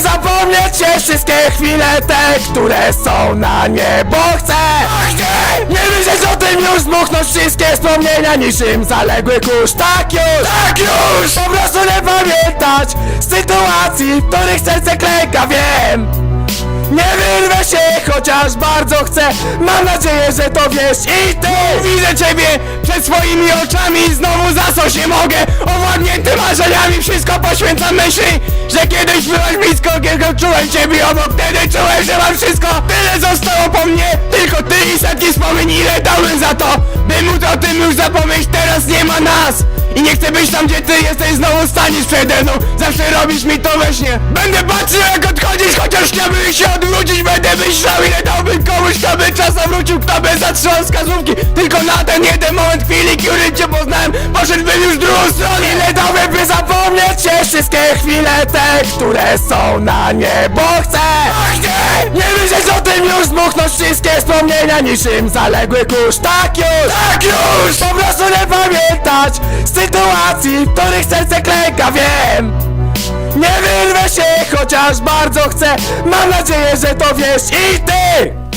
zapomnieć się wszystkie chwile te, które są na niebo. Chcę Nie myśleć o tym już, zmuchnąć wszystkie wspomnienia niczym zaległy kurz. Tak już, tak już! Po prostu nie pamiętać sytuacji, w których serce klęka, wiem. Nie wyrwę się, chociaż bardzo chcę. Mam nadzieję, że to wiesz i ty. Widzę ciebie przed swoimi oczami Znowu za co się mogę. Owładnięty marzeniami Wszystko poświęcam myśli Że kiedyś byłaś blisko Kiedy czułem ciebie obok. Wtedy czułem, że mam wszystko. Tyle zostało po mnie Tylko ty i setki wspomnień Ile dałem za to. By móc o tym już zapomnieć Teraz nie ma nas. I nie chcę być tam gdzie ty jesteś Znowu staniesz przede mną. Zawsze robisz mi to we śnie. Będę patrzył jak odchodzisz Chociaż chciałbym się odwrócić myślał ile dałbym komuś Kto by czas zawrócił Kto by zatrzymał wskazówki. Tylko na ten jeden moment chwili Kiedy cię poznałem Poszedłbym już w drugą stronę. Ile dałbym by zapomnieć się Wszystkie chwile te Które są na niebo. Chcę Nie myśleć o tym już Zmuchnąć wszystkie wspomnienia Niczym zaległy kurz Tak już, tak już. Po prostu nie pamiętać Sytuacji, w których serce klęka Wiem nie wyrwę się, chociaż bardzo chcę. Mam nadzieję, że to wiesz i ty